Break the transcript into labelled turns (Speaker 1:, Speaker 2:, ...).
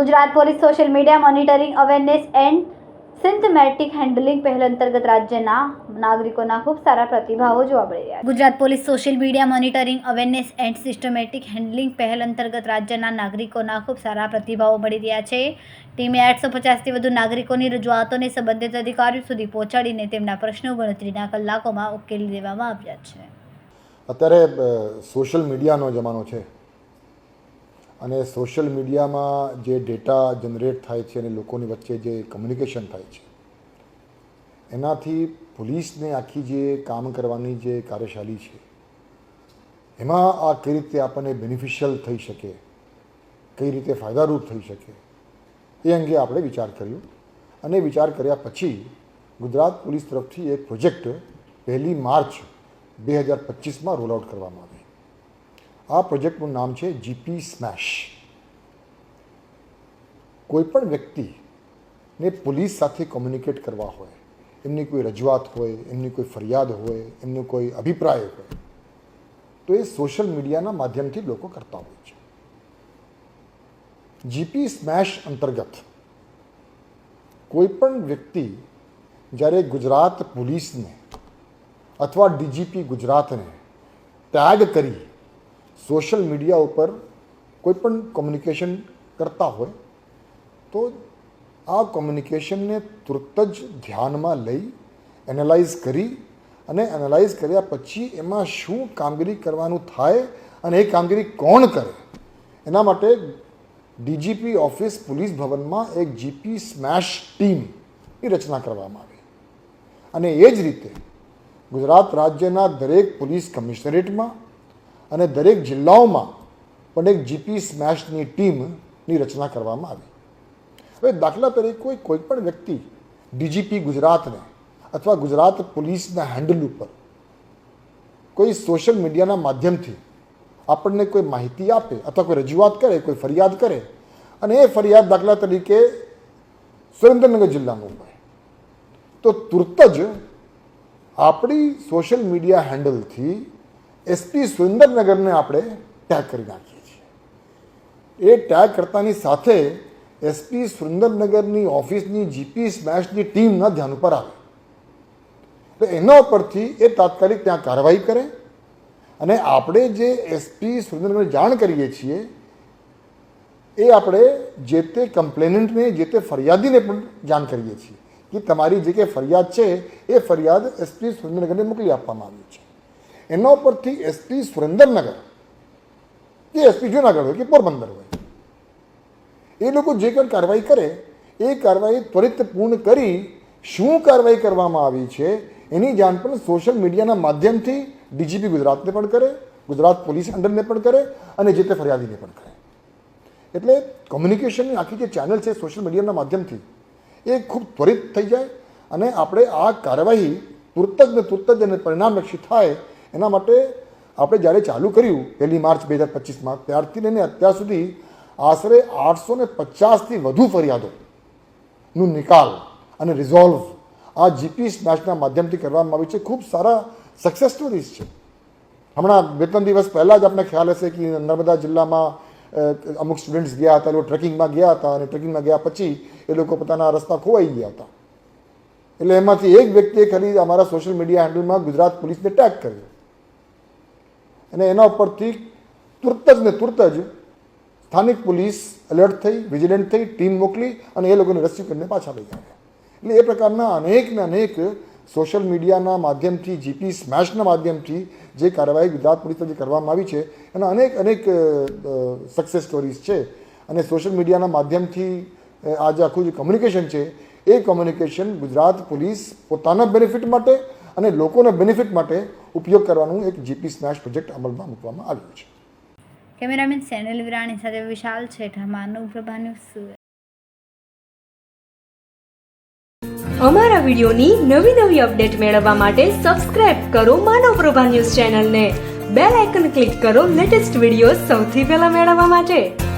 Speaker 1: Gujarat police social media monitoring awareness and systematic handling પહેલ અંતર્ગત રાજ્યના નાગરિકોના ખૂબ સારા પ્રતિભાવો જોવા મળી રહ્યા Gujarat police social media monitoring awareness and systematic handling પહેલ અંતર્ગત રાજ્યના નાગરિકોના ખૂબ સારા પ્રતિભાવો મળી રહ્યા છે. ટીમે આઠસો પચાસથી વધુ નાગરિકોની રજૂઆતોને સંબંધિત અધિકારીઓ સુધી પહોંચાડીને તેમના પ્રશ્નો ગણતરીના કલાકોમાં ઉકેલી દેવામાં આવ્યા છે.
Speaker 2: અત્યારે સોશિયલ મીડિયાનો જમાનો છે. અને સોશિયલ મીડિયામાં જે ડેટા જનરેટ થાય છે અને લોકોની વચ્ચે જે કમ્યુનિકેશન થાય છે, એનાથી પોલીસને આખી જે કામ કરવાની જે કાર્યશાલી છે, એમાં આ કઈ રીતે આપણને બેનિફિશિયલ થઈ શકે, કઈ રીતે ફાયદારૂપ થઈ શકે, એ અંગે આપણે વિચાર કર્યો. અને વિચાર કર્યા પછી ગુજરાત પોલીસ તરફથી એક પ્રોજેક્ટ પહેલી માર્ચ બે હજાર પચીસમાં રોલ આઉટ કરવામાં આવે આ પ્રોજેક્ટનું નામ છે જીપી સ્મેશ કોઈપણ વ્યક્તિને પોલીસ સાથે કોમ્યુનિકેટ કરવા હોય, એમની કોઈ રજૂઆત હોય, એમની કોઈ ફરિયાદ હોય, એમનો કોઈ અભિપ્રાય હોય, તો એ સોશિયલ મીડિયાના માધ્યમથી લોકો કરતા હોય છે. જીપી સ્મેશ અંતર્ગત કોઈપણ વ્યક્તિ જ્યારે ગુજરાત પોલીસને અથવા ડીજીપી ગુજરાતને ટેગ કરી સોશિયલ મીડિયા ઉપર કોઈ પણ કોમ્યુનિકેશન કરતા હોય તો આ કોમ્યુનિકેશનને તુરત જ ધ્યાનમાં લઈ એનાલાઇઝ કરી અને એનાલાઇઝ કર્યા પછી એમાં શું કામગીરી કરવાનું થાય અને એ કામગીરી કોણ કરે એના માટે ડીજીપી ઓફિસ પોલીસ ભવનમાં એક જીપી સ્મેશ ટીમની રચના કરવામાં આવી અને એ જ રીતે ગુજરાત રાજ્યના દરેક પોલીસ કમિશનરેટમાં અને દરેક જિલ્લાઓમાં પણ એક જીપી સ્મેશની ટીમની રચના કરવામાં આવી. હવે દાખલા તરીકે કોઈ કોઈ પણ વ્યક્તિ ડીજીપી ગુજરાતને અથવા ગુજરાત પોલીસના હેન્ડલ ઉપર કોઈ સોશિયલ મીડિયાના માધ્યમથી આપણને કોઈ માહિતી આપે અથવા કોઈ રજૂઆત કરે, કોઈ ફરિયાદ કરે અને એ ફરિયાદ દાખલા તરીકે સુરેન્દ્રનગર જિલ્લાનું હોય. તો તુરત જ આપણી સોશિયલ મીડિયા હેન્ડલથી એસપી સુરેન્દ્રનગરને આપણે ટેગ કરી નાખીએ છીએ. એ ટેગ કરતાની સાથે એસપી સુરેન્દ્રનગરની ઓફિસની જીપી સ્મેશની ટીમના ધ્યાન ઉપર આવે. તો એના ઉપરથી એ તાત્કાલિક ત્યાં કાર્યવાહી કરે અને આપણે જે એસપી સુરેન્દ્રનગરને જાણ કરીએ છીએ, એ આપણે જે તે કમ્પ્લેનન્ટને જે તે ફરિયાદીને પણ જાણ કરીએ છીએ. કે તમારી જે કે ફરિયાદ છે, એ ફરિયાદ એસપી સુરેન્દ્રનગરને મોકલી આપવામાં આવી છે. એના ઉપરથી એસપી સુરેન્દ્રનગર કે એસપી જુનાગઢ હોય કે પોરબંદર હોય, એ લોકો જે કંઈ કાર્યવાહી કરે, એ કાર્યવાહી ત્વરિત પૂર્ણ કરી શું કાર્યવાહી કરવામાં આવી છે, એની જાણ પણ સોશિયલ મીડિયાના માધ્યમથી ડીજીપી ગુજરાતને પણ કરે, ગુજરાત પોલીસ અંડરને પણ કરે અને જે તે ફરિયાદીને પણ કરે. એટલે કોમ્યુનિકેશનની આખી જે ચેનલ છે, સોશિયલ મીડિયાના માધ્યમથી એ ખૂબ ત્વરિત થઈ જાય અને આપણે આ કાર્યવાહી તુરત જ ને તુરત જ અને પરિણામલક્ષી થાય એના માટે આપણે જ્યારે ચાલુ કર્યું પહેલી માર્ચ બે હજાર પચીસમાં, ત્યારથી લઈને અત્યાર સુધી આશરે આઠસો ને પચાસથી વધુ ફરિયાદોનું નિકાલ અને રિઝોલ્વ આ જીપી સ્મેશના માધ્યમથી કરવામાં આવી છે. ખૂબ સારા સક્સેસ સ્ટોરીઝ છે. હમણાં બે ત્રણ દિવસ પહેલાં જ આપણે ખ્યાલ હશે કે નર્મદા જિલ્લામાં અમુક સ્ટુડન્ટ્સ ગયા હતા, લોકો ટ્રેકિંગમાં ગયા હતા અને ટ્રેકિંગમાં ગયા પછી એ લોકો પોતાના રસ્તા ખોવાઈ ગયા હતા. એટલે એમાંથી એક વ્યક્તિએ ખાલી અમારા સોશિયલ મીડિયા હેન્ડલમાં ગુજરાત પોલીસને ટેગ કર્યો. અને એના ઉપરથી તુરત જ ને તુરત જ સ્થાનિક પોલીસ એલર્ટ થઈ વિજિલન્ટ થઈ ટીમ મોકલી અને એ લોકોને રેસ્ક્યુ કરીને પાછા લઈ આવ્યા એટલે એ પ્રકારના અનેક ને અનેક સોશિયલ મીડિયાના માધ્યમથી જીપી સ્મેશના માધ્યમથી જે કાર્યવાહી ગુજરાત પોલીસ જે કરવામાં આવી છે, એના અનેક અનેક સક્સેસ સ્ટોરીઝ છે. અને સોશિયલ મીડિયાના માધ્યમથી આ જે આખું જે કમ્યુનિકેશન છે એ કમ્યુનિકેશન ગુજરાત પોલીસ પોતાના બેનિફિટ માટે અને લોકોના બેનિફિટ માટે ઉપયોગ કરવાનું એક જીપી સ્મેશ પ્રોજેક્ટ અમલમાં મૂકવામાં આવ્યું છે.
Speaker 1: કેમેરામેન સેનલ વિરાણી સાથે વિશાલ છેઠા માનવ પ્રભા
Speaker 3: અમારા વિડીયોની નવી નવી અપડેટ મેળવવા માટે સબસ્ક્રાઇબ કરો માનવ પ્રભા ન્યૂઝ ચેનલને. બેલ આઇકન ક્લિક કરો લેટેસ્ટ વીડિયો સૌથી પહેલા મેળવવા માટે.